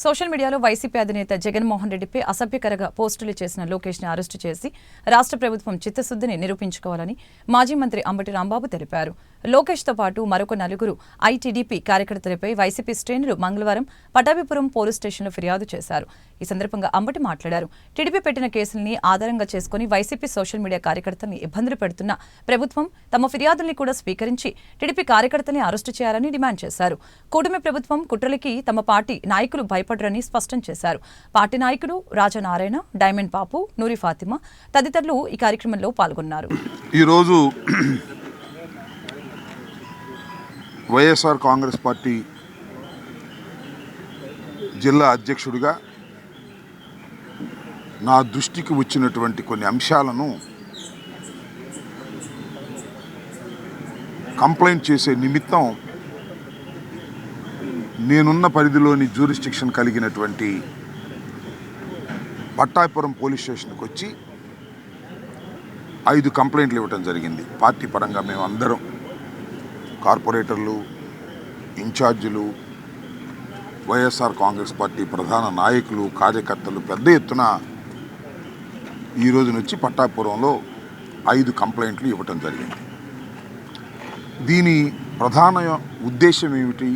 Social మీడియాలో YCP అధినేత జగన్మోహన్ రెడ్డిపై అసభ్యకరంగా పోస్టులు చేసిన లోకేష్ని అరెస్టు చేసి రాష్ట్ర ప్రభుత్వం చిత్తశుద్ధిని నిరూపించుకోవాలని మాజీ మంత్రి అంబటి రాంబాబు తెలిపారు. లోకేష్తో పాటు మరొక నలుగురు ఐటీడీపీ కార్యకర్తలపై వైసీపీ శ్రేణులు మంగళవారం పటాభిపురం పోలీస్ స్టేషన్లో ఫిర్యాదు చేశారు. ఈ సందర్భంగా అంబటి మాట్లాడారు. టీడీపీ పెట్టిన కేసుల్ని ఆధారంగా చేసుకుని వైసీపీ సోషల్ మీడియా కార్యకర్తల్ని ఇబ్బందులు పెడుతున్న ప్రభుత్వం తమ ఫిర్యాదుల్ని కూడా స్వీకరించి టీడీపీ కార్యకర్తల్ని అరెస్టు చేయాలని డిమాండ్ చేశారు. కూటమి ప్రభుత్వం కుట్రలకి తమ పార్టీ నాయకులు చేపట్టరని స్పష్టం చేశారు. పార్టీ నాయకుడు రాజనారాయణ డైమండ్ బాపు నూరి ఫాతిమా తదితరులు ఈ కార్యక్రమంలో పాల్గొన్నారు. ఈరోజు వైఎస్ఆర్ కాంగ్రెస్ పార్టీ జిల్లా అధ్యక్షుడిగా నా దృష్టికి వచ్చినటువంటి కొన్ని అంశాలను కంప్లైంట్ చేసే నిమిత్తం నేనున్న పరిధిలోని జ్యూరిస్టిక్షన్ కలిగినటువంటి పట్టాపురం పోలీస్ స్టేషన్కి వచ్చి ఐదు కంప్లైంట్లు ఇవ్వటం జరిగింది. పార్టీ పరంగా మేము అందరం కార్పొరేటర్లు ఇన్ఛార్జీలు వైఎస్ఆర్ కాంగ్రెస్ పార్టీ ప్రధాన నాయకులు కార్యకర్తలు పెద్ద ఎత్తున ఈ రోజు నుంచి పట్టాపురంలో ఐదు కంప్లైంట్లు ఇవ్వటం జరిగింది. దీని ప్రధాన ఉద్దేశం ఏమిటి?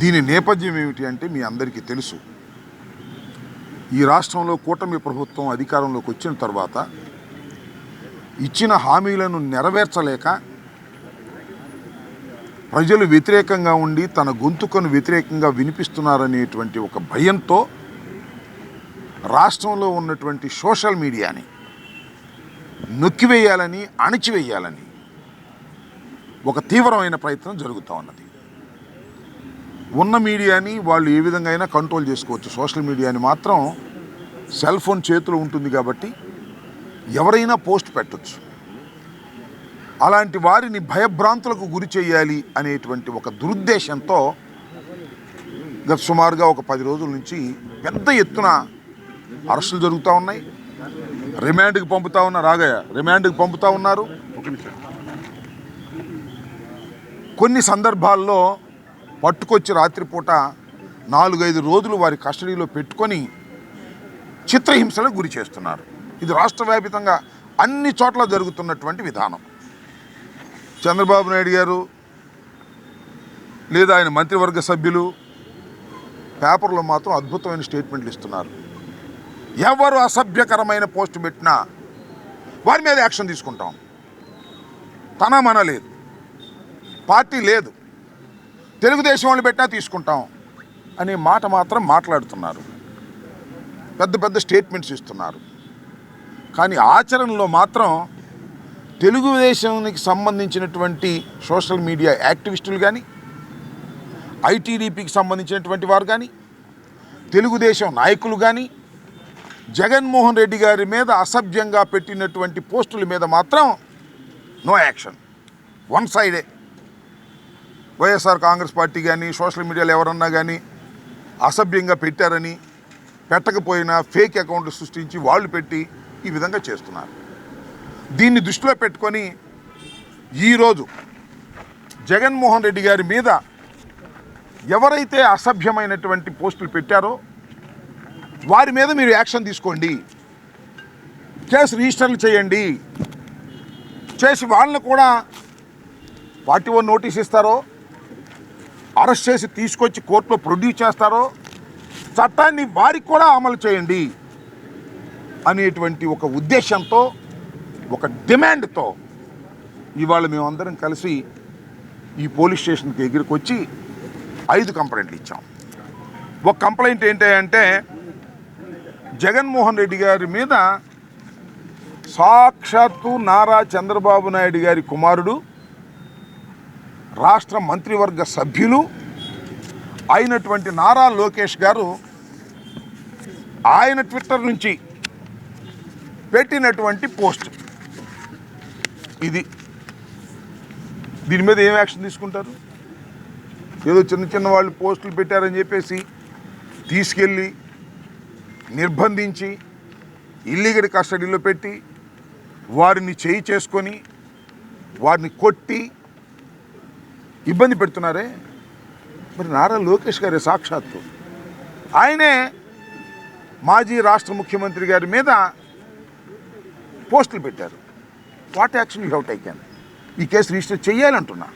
దీని నేపథ్యం ఏమిటి అంటే మీ అందరికీ తెలుసు. ఈ రాష్ట్రంలో కూటమి ప్రభుత్వం అధికారంలోకి వచ్చిన తర్వాత ఇచ్చిన హామీలను నెరవేర్చలేక ప్రజలు వ్యతిరేకంగా ఉండి తన గొంతుకను వ్యతిరేకంగా వినిపిస్తున్నారనేటువంటి ఒక భయంతో రాష్ట్రంలో ఉన్నటువంటి సోషల్ మీడియాని నొక్కివేయాలని అణిచివేయాలని ఒక తీవ్రమైన ప్రయత్నం జరుగుతూ ఉన్నది. ఉన్న మీడియాని వాళ్ళు ఏ విధంగా అయినా కంట్రోల్ చేసుకోవచ్చు. సోషల్ మీడియాని మాత్రం సెల్ ఫోన్ చేతిలో ఉంటుంది కాబట్టి ఎవరైనా పోస్ట్ పెట్టొచ్చు. అలాంటి వారిని భయభ్రాంతులకు గురి చేయాలి అనేటువంటి ఒక దురుద్దేశంతో గత సుమారుగా ఒక పది రోజుల నుంచి పెద్ద ఎత్తున అరెస్టులు జరుగుతూ ఉన్నాయి. రిమాండ్కి పంపుతా ఉన్నారు రాగయ్య రిమాండ్కి పంపుతా ఉన్నారు. కొన్ని సందర్భాల్లో పట్టుకొచ్చి రాత్రిపూట నాలుగైదు రోజులు వారి కస్టడీలో పెట్టుకొని చిత్రహింసలకు గురి చేస్తున్నారు. ఇది రాష్ట్ర వ్యాపితంగా అన్ని చోట్ల జరుగుతున్నటువంటి విధానం. చంద్రబాబు నాయుడు గారు లేదా ఆయన మంత్రివర్గ సభ్యులు పేపర్లో మాత్రం అద్భుతమైన స్టేట్మెంట్లు ఇస్తున్నారు. ఎవరు అసభ్యకరమైన పోస్ట్ పెట్టినా వారి మీద యాక్షన్ తీసుకుంటాం. తన మన లేదు పార్టీ లేదు. తెలుగుదేశం వాళ్ళు పెట్టినా తీసుకుంటాం అనే మాట మాత్రం మాట్లాడుతున్నారు. పెద్ద పెద్ద స్టేట్మెంట్స్ ఇస్తున్నారు. కానీ ఆచరణలో మాత్రం తెలుగుదేశానికి సంబంధించినటువంటి సోషల్ మీడియా యాక్టివిస్టులు కానీ ఐటీడీపీకి సంబంధించినటువంటి వారు కానీ తెలుగుదేశం నాయకులు కానీ జగన్మోహన్ రెడ్డి గారి మీద అసభ్యంగా పెట్టినటువంటి పోస్టుల మీద మాత్రం నో యాక్షన్. వన్ సైడే. వైఎస్ఆర్ కాంగ్రెస్ పార్టీ కానీ సోషల్ మీడియాలో ఎవరన్నా కానీ అసభ్యంగా పెట్టారని పెట్టకపోయినా ఫేక్ అకౌంట్లు సృష్టించి వాళ్ళు పెట్టి ఈ విధంగా చేస్తున్నారు. దీన్ని దృష్టిలో పెట్టుకొని ఈరోజు జగన్మోహన్ రెడ్డి గారి మీద ఎవరైతే అసభ్యమైనటువంటి పోస్టులు పెట్టారో వారి మీద మీరు యాక్షన్ తీసుకోండి. కేసు రిజిస్టర్లు చేయండి. చేసి వాళ్ళని కూడా పార్టీ వన్ నోటీస్ ఇస్తారో అరెస్ట్ చేసి తీసుకొచ్చి కోర్టులో ప్రొడ్యూస్ చేస్తారో చట్టాన్ని వారికి కూడా అమలు చేయండి అనేటువంటి ఒక ఉద్దేశంతో ఒక డిమాండ్తో ఇవాళ మేమందరం కలిసి ఈ పోలీస్ స్టేషన్కి దగ్గరికి వచ్చి ఐదు కంప్లైంట్లు ఇచ్చాం. ఒక కంప్లైంట్ ఏంటంటే జగన్మోహన్ రెడ్డి గారి మీద సాక్షాత్తు నారా చంద్రబాబు నాయుడు గారి కుమారుడు రాష్ట్ర మంత్రివర్గ సభ్యులు అయినటువంటి నారా లోకేష్ గారు ఆయన ట్విట్టర్ నుంచి పెట్టినటువంటి పోస్ట్. ఇది. దీని మీద ఏం యాక్షన్ తీసుకుంటారు? ఏదో చిన్న చిన్న వాళ్ళు పోస్టులు పెట్టారని చెప్పేసి తీసుకెళ్ళి నిర్బంధించి ఇల్లీగల్ కస్టడీలో పెట్టి వారిని చేయి చేసుకొని వారిని కొట్టి ఇబ్బంది పెడుతున్నారే? మరి నారా లోకేష్ గారి సాక్షాత్తు. ఆయనే మాజీ రాష్ట్ర ముఖ్యమంత్రి గారి మీద పోస్టులు పెట్టారు. What action you have taken ఈ కేసు రిజిస్టర్ చేయాలంటున్నా.